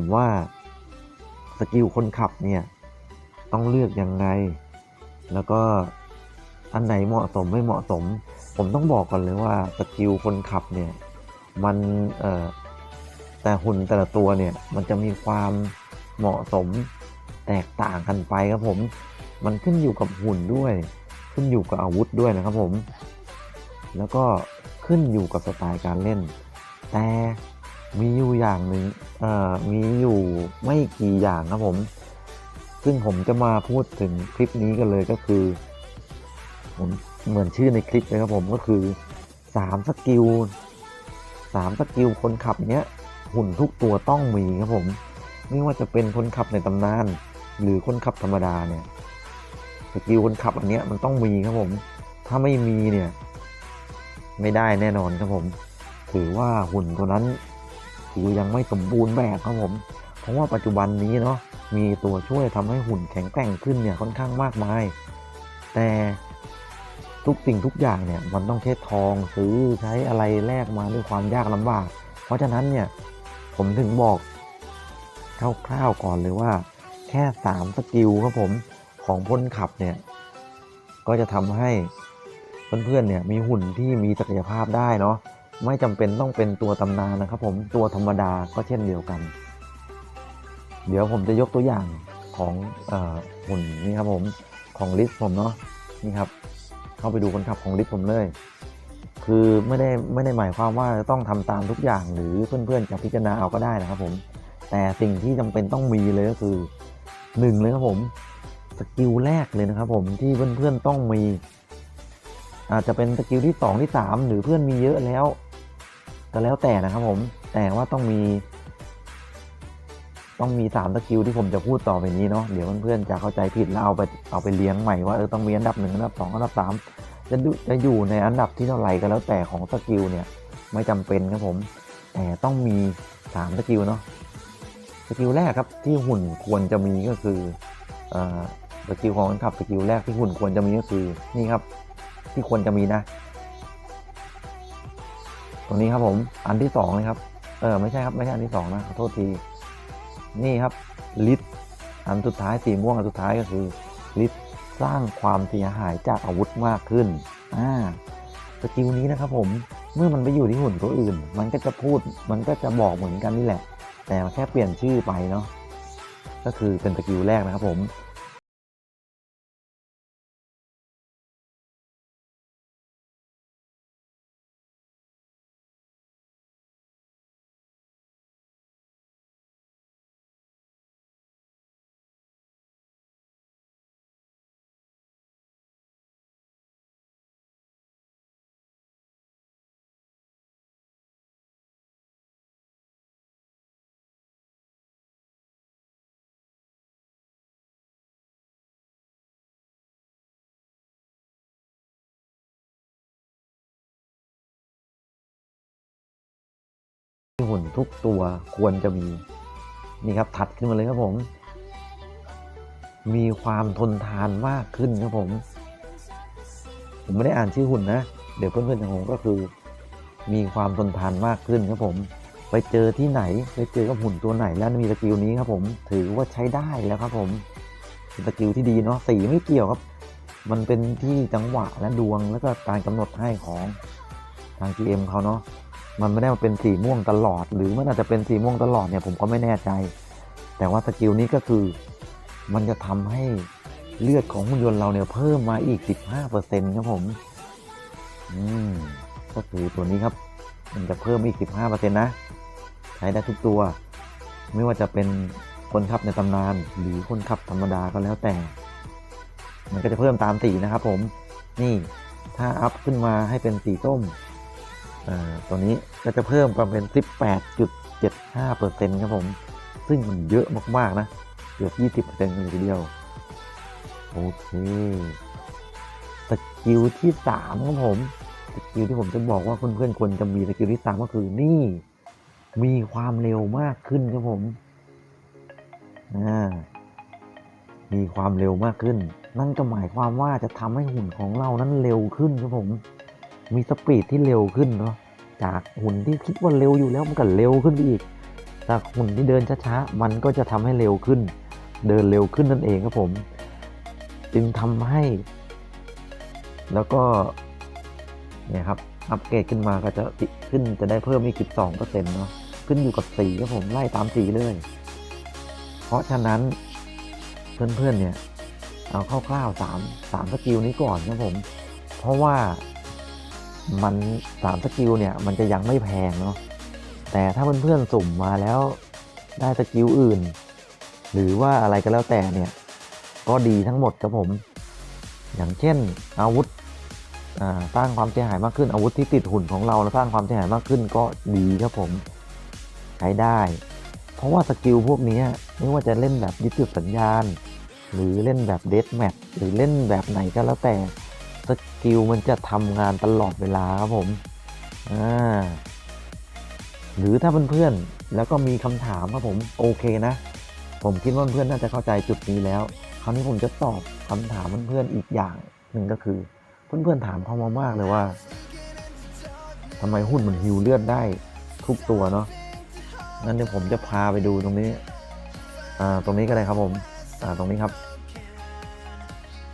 ผมว่าสกิลคนขับเนี่ยต้องเลือกยังไง แล้วก็อันไหนเหมาะสมไม่เหมาะสม ผมต้องบอกก่อนเลยว่าสกิลคนขับเนี่ยมันแต่หุ่นแต่ละตัวเนี่ยมันจะมีความเหมาะสมแตกต่างกันไปครับผม มันขึ้นอยู่กับหุ่นด้วย ขึ้นอยู่กับอาวุธด้วยนะครับผม แล้วก็ขึ้นอยู่กับสไตล์การเล่น อย่างหนึ่งมีอยู่ไม่กี่อย่างครับผม ซึ่งผมจะมาพูดถึงคลิปนี้กันเลยก็คือผมเหมือนชื่อในคลิปเลยครับผมก็คือสามสกิลสามสกิลคนขับเนี้ยหุ่นทุกตัวต้องมีครับผม ไม่ว่าจะเป็นคนขับในตำนาน หรือคนขับธรรมดาเนี่ยสกิลคนขับอันเนี้ยมันต้องมีครับผม ถ้าไม่มีเนี่ย ไม่ได้แน่นอนครับผม ถือว่าหุ่นตัวนั้น คือยังไม่สมบูรณ์แบบครับผม เพราะว่าปัจจุบันนี้เนาะมีตัวช่วยทำให้หุ่นแข็งแกร่งขึ้นเนี่ยค่อนข้างมากมาย แต่ทุกสิ่งทุกอย่างเนี่ยมันต้องใช้ทองซื้อใช้อะไรแลกมาด้วยความยากลำบาก เพราะฉะนั้นเนี่ยผมถึงบอกคร่าวๆก่อนเลยว่า แค่ 3 สกิลครับผมของพลขับเนี่ยก็จะทำให้เพื่อนๆเนี่ยมีหุ่นที่มีศักยภาพได้เนาะ ไม่จำเป็นต้องเป็นตัวตำนานนะครับผมตัวธรรมดาก็เช่นเดียวกัน เดี๋ยวผมจะยกตัวอย่างของอหุ่นนี่ครับผมของลิสต์ผมเนาะนี่ครับ เข้าไปดูคนขับของลิสต์ผมเลย คือไม่ได้ไม่ได้หมายความว่าจะต้องทำตามทุกอย่างหรือเพื่อนๆจะพิจารณาเอาก็ได้นะครับผม แต่สิ่งที่จำเป็นต้องมีเลยก็คือหนึ่งเลยครับผมสกิลแรกเลยนะครับผมที่เพื่อนๆต้องมีอาจจะเป็นสกิลที่สองที่สามหรือเพื่อนมีเยอะแล้ว ก็แล้วแต่นะครับผม แต่ว่าต้องมี ต้องมีสามสกิลที่ผมจะพูดต่อไปนี้เนาะ เดี๋ยวเพื่อนๆจะเข้าใจผิดแล้วเอาไปเอาไปเลี้ยงใหม่ว่าเออต้องมีอันดับหนึ่งอันดับสองอันดับสามจะดูจะอยู่ในอันดับที่เท่าไหร่ก็แล้วแต่ของสกิลเนี่ยไม่จำเป็นครับผม แต่ต้องมีสามสกิลเนาะ สกิลแรกครับที่หุ่นควรจะมีก็คือเอ่อสกิลของคนขับสกิลแรกที่หุ่นควรจะมีก็คือนี่ครับ ที่ควรจะมีนะ ตรงนี้ครับผมอันที่สองเลยครับ เออไม่ใช่ครับไม่ใช่อันที่สองนะขอโทษที นี่ครับลิตอันสุดท้ายสีม่วงอันสุดท้ายก็คือลิตสร้างความเสียหายจากอาวุธมากขึ้นอ่าสกิลนี้นะครับผมเมื่อมันไปอยู่ที่หุ่นตัวอื่น มันก็จะพูดมันก็จะบอกเหมือนกันนี่แหละ แต่แค่เปลี่ยนชื่อไปเนาะก็คือเป็นสกิลแรกนะครับผม หุ่นทุกตัวควรจะมี นี่ครับถัดขึ้นมาเลยครับผม มีความทนทานมากขึ้นครับผม ผมไม่ได้อ่านชื่อหุ่นนะ เดี๋ยวเพื่อนๆจะงงก็คือ มีความทนทานมากขึ้นครับผม ไปเจอที่ไหนไปเจอกับหุ่นตัวไหนแล้วมีสกิลนี้ครับ ผมถือว่าใช้ได้แล้วครับ ผมสกิลที่ดีเนาะสีไม่เกี่ยวครับ มันเป็นที่จังหวะและดวงแล้วก็การกำหนดให้ของทาง GM เขาเนาะ มันไม่ได้มาเป็นสีม่วงตลอด หรือมันอาจจะเป็นสีม่วงตลอดเนี่ยผมก็ไม่แน่ใจ แต่ว่าสกิลนี้ก็คือมันจะทำให้เลือดของหุ่นยนต์เราเนี่ยเพิ่มมาอีก 15%ครับผม อืม ก็คือตัวนี้ครับ มันจะเพิ่มอีก 15%นะ ใช้ได้ทุกตัว ไม่ว่าจะเป็นคนขับในตำนาน หรือคนขับธรรมดาก็แล้วแต่ มันก็จะเพิ่มตามสีนะครับผม นี่ ถ้าอัพขึ้นมาให้เป็นสีส้ม ตัวนี้ก็จะเพิ่มมาเป็น 18.75%ครับผม ซึ่งมันเยอะมาก ๆ นะ เกือบ 20%กันเลยทีเดียว โอเคสกิลที่ 3 ครับผมสกิลที่ผมจะบอกว่าเพื่อนๆควรจะมีสกิลที่ 3 ก็คือนี่ มีความเร็วมากขึ้นครับผมอ่ามีความเร็วมากขึ้น นั่นก็หมายความว่าจะทำให้หุ่นของเรานั้นเร็วขึ้นครับผม มีสปีดที่เร็วขึ้นเนาะจากหุ่นที่คิดว่าเร็วอยู่แล้วมันก็เร็วขึ้นไปอีกจากหุ่นที่เดินช้าๆมันก็จะทำให้เร็วขึ้น เดินเร็วขึ้นนั่นเองครับผม จึงทำให้ แล้วก็เนี่ยครับอัปเกรดขึ้นมาก็จะติขึ้นจะได้เพิ่มอีก 12เปอร์เซ็นต์เนาะขึ้นอยู่กับสีครับผมไล่ตามสีเลย เพราะฉะนั้นเพื่อนๆเนี่ยเอาคร่าวๆสามสามสกิลนี้ก่อนครับผม เพราะว่า มันสามสกิลเนี่ยมันจะยังไม่แพงเนาะแต่ถ้าเพื่อนๆสุ่มมาแล้วได้สกิลอื่น หรือว่าอะไรก็แล้วแต่เนี่ย ก็ดีทั้งหมดครับผม อย่างเช่นอาวุธอ่าสร้างความเสียหายมากขึ้นอาวุธที่ติดหุ่นของเราแล้วสร้างความเสียหายมากขึ้นก็ดีครับผมใช้ได้ เพราะว่าสกิลพวกนี้ไม่ว่าจะเล่นแบบยึดจุดสัญญาณ หรือเล่นแบบเด a แมทหรือเล่นแบบไหนก็แล้วแต่ กิลมันจะทำงานตลอดเวลาครับผมอ่าหรือถ้าเพื่อนๆแล้วก็มีคำถามครับผมโอเคนะ ผมคิดว่าเพื่อนน่าจะเข้าใจจุดนี้แล้ว คราวนี้ผมจะตอบคำถามเพื่อนๆอีกอย่างหนึ่งก็คือ เพื่อนๆถามเข้ามามากเลยว่าทำไมหุ้นมันฮิวเลือดได้ทุกตัวเนาะงั้นเดี๋ยวผมจะพาไปดูตรงนี้อ่าตรงนี้ก็ได้ครับผมอ่าตรงนี้ครับ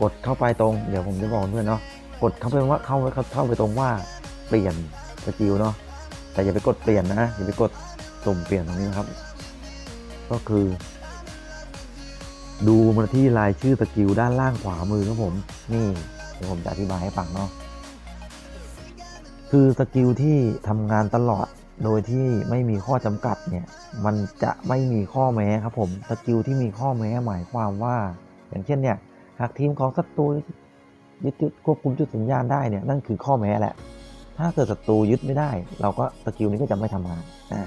กดเข้าไปตรง เดี๋ยวผมจะบอกเพื่อนเนาะ กดเข้าไปว่าเข้าเขาเข้าไปตรงว่าเปลี่ยนสกิลเนาะแต่อย่าไปกดเปลี่ยนนะอย่าไปกดสุ่มเปลี่ยนตรงนี้นะครับ ก็คือ ดูมาที่รายชื่อสกิลด้านล่างขวามือครับผม นี่เดี๋ยวผมจะอธิบายให้ฟังเนาะคือสกิลที่ทำงานตลอดโดยที่ไม่มีข้อจำกัดเนี่ย มันจะไม่มีข้อแม้ครับผม สกิลที่มีข้อแม้หมายความว่า อย่างเช่นเนี่ย หากทีมของศัตรู ยึดจุดควบคุมจุดสัญญาณได้เนี่ยนั่นคือข้อแม้แหละ ถ้าเกิดศัตรูยึดไม่ได้ เราก็สกิลนี้ก็จะไม่ทำงานอ่า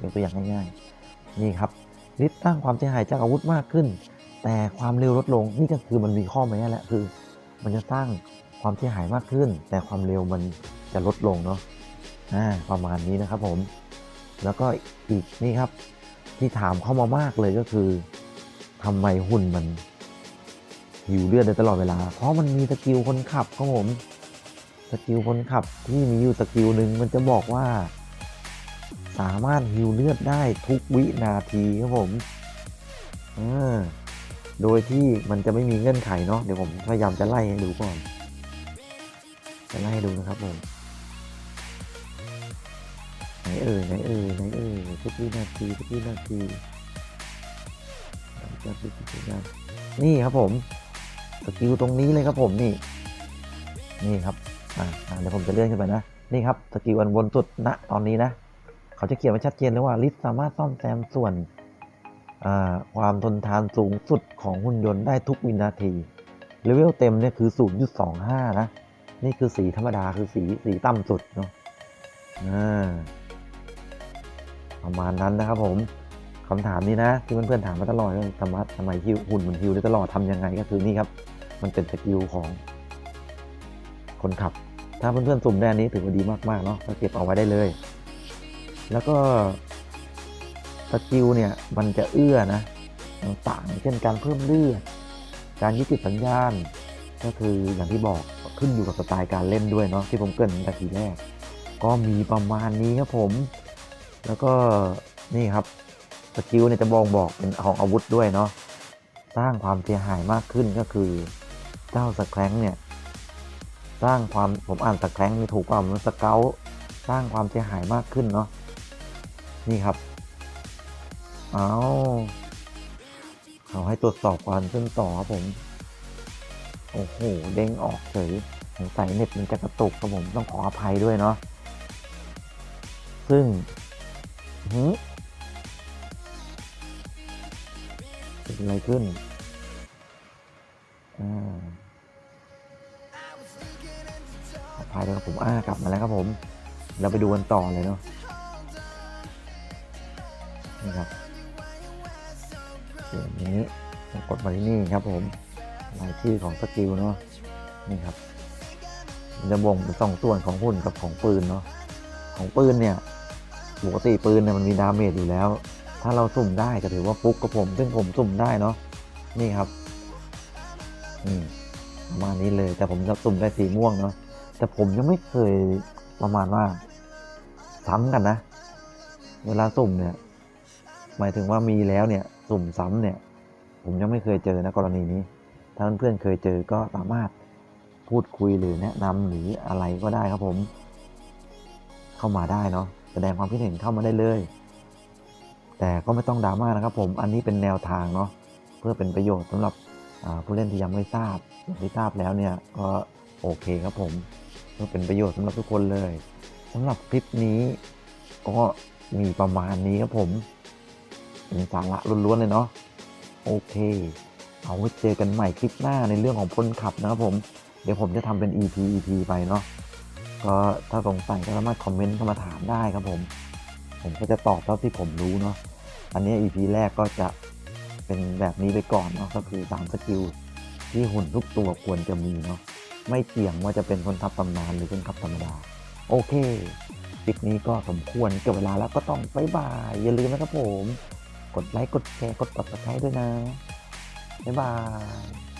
ยกตัวอย่างง่ายๆ นี่ครับลิดตั้งความเสียหายจากอาวุธมากขึ้น แต่ความเร็วลดลงนี่ก็คือมันมีข้อแม้แหละคือ มันจะสร้างความเสียหายมากขึ้น แต่ความเร็วมันจะลดลงเนาะอ่าประมาณนี้นะครับผม แล้วก็อีกนี่ครับที่ถามเข้ามามากเลยก็คือทำไมหุ่นมัน หิวเลือดได้ตลอดเวลา เพราะมันมีสกิลคนขับครับผมสกิลคนขับที่มีอยู่สกิลหนึ่งมันจะบอกว่า สามารถฮิวเลือดได้ทุกวินาทีครับผมอ่าโดยที่มันจะไม่มีเงื่อนไขเนาะเดี๋ยวผมพยายามจะไล่ให้ดูก่อน จะไล่ให้ดูนะครับผมไหนเอ่ยไหนเอ่ยไหนเอ่ยทุกวินาทีทุกวินาทีจะทุกวินาทีนี่ครับผม สกิลตรงนี้เลยครับผมนี่นี่ครับอ่าเดี๋ยวผมจะเลื่อนขึ้นไปนะนี่ครับสกิลอันบนสุดณตอนนี้นะ เขาจะเขียนไว้ชัดเจนเลยว่าลิสสามารถซ่อมแซมส่วนอ่าความทนทานสูงสุดของหุ่นยนต์ได้ทุกวินาทีเลเวลเต็มเนี่ยคือ 0.25 นะ นี่คือสีธรรมดาคือสีสีต่ำสุดเนาะอ่าประมาณนั้นนะครับผมคำถามนี้นะ ที่เพื่อนๆถามมาตลอดว่าสามารถทำไมฮิวหุ่นมันฮิวได้ตลอดทำยังไงก็คือนี่ครับ มันเป็นสกิลของคนขับ ถ้าเพื่อนๆสุ่มได้อันนี้ถือว่าดีมากๆเนาะก็เก็บเอาไว้ได้เลย แล้วก็สกิลเนี่ยมันจะเอื้อนะต่างเช่นการเพิ่มเลือดการยึดจุดสัญญาณ ก็คืออย่างที่บอกขึ้นอยู่กับสไตล์การเล่นด้วยเนาะที่ผมเกรินตั้งแต่ทีแรก ก็มีประมาณนี้ครับผม แล้วก็นี่ครับสกิลเนี่ยจะบอกบอกเป็นของอาวุธด้วยเนาะสร้างความเสียหายมากขึ้นก็คือ เจ้าสแครงเนี่ยสร้างความผมอ่านสแครงนี่ถูกกว่ามันสเกลสร้างความเสียหายมากขึ้นเนาะนี่ครับเอาเขาให้ตรวจสอบการเชื่อมต่อครับผม โอ้โหเด้งออกเฉยสงสัยเน็ตมันจะกระตุกครับผมต้องขออภัยด้วยเนาะซึ่งหืมเกิดอะไรขึ้น ภัยด้วครับผมอ้ากลับมาแล้วครับผม เราไปดูกันต่อเลยเนาะนี่ครับอย่างนี้กดมาที่นี่ครับผมรายชื่อของสกิลเนาะนี่ครับมันจะบ่งเป็นสองส่วนของหุ่นกับของปืนเนาะของปืนเนี่ยปกติปืนเนี่ยมันมีดาเมจอยู่แล้ว ถ้าเราสุ่มได้ก็ถือว่าฟุกกับผม ซึ่งผมสุ่มได้เนาะนี่ครับอืมประมาณนี้เลยแต่ผมจะสุ่มได้สีม่วงเนาะ แต่ผมยังไม่เคยประมาณว่า ซ้ำกันนะ เวลาสุ่มเนี่ย หมายถึงว่ามีแล้วเนี่ย สุ่มซ้ำเนี่ย ผมยังไม่เคยเจอนะกรณีนี้ ถ้าเพื่อนๆเคยเจอก็สามารถพูดคุยหรือแนะนำหรืออะไรก็ได้ครับผม เข้ามาได้เนาะแสดงความคิดเห็นเข้ามาได้เลย แต่ก็ไม่ต้องดราม่านะครับผมอันนี้เป็นแนวทางเนาะเพื่อเป็นประโยชน์สำหรับผู้เล่นที่ยังไม่ทราบอย่างที่ทราบแล้วเนี่ยก็โอเคครับผม เพื่อเป็นประโยชน์สำหรับทุกคนเลยสำหรับคลิปนี้ ก็มีประมาณนี้ครับผมเป็นสาระล้วนๆเลยเนาะโอเค เอาไว้เจอกันใหม่คลิปหน้าในเรื่องของพลขับนะครับผม เดี๋ยวผมจะทำเป็น EP EP ไปเนาะก็ถ้าสงสัยก็สามารถคอมเมนต์เข้ามาถามได้ครับผม ผมก็จะตอบเท่าที่ผมรู้เนาะอันนี้ EP แรกก็จะเป็นแบบนี้ไปก่อนเนาะก็คือตามสกิลที่หุ่นทุกตัวควรจะมีเนาะ ไม่เกี่ยงว่าจะเป็นคนขับตำนานหรือคนขับธรรมดา โอเคคลิปนี้ก็สมควรเกือบเวลาแล้วก็ต้องบายบาย อย่าลืมนะครับผม กดไลค์ กดแชร์ กดติดตามด้วยนะ บ๊ายบาย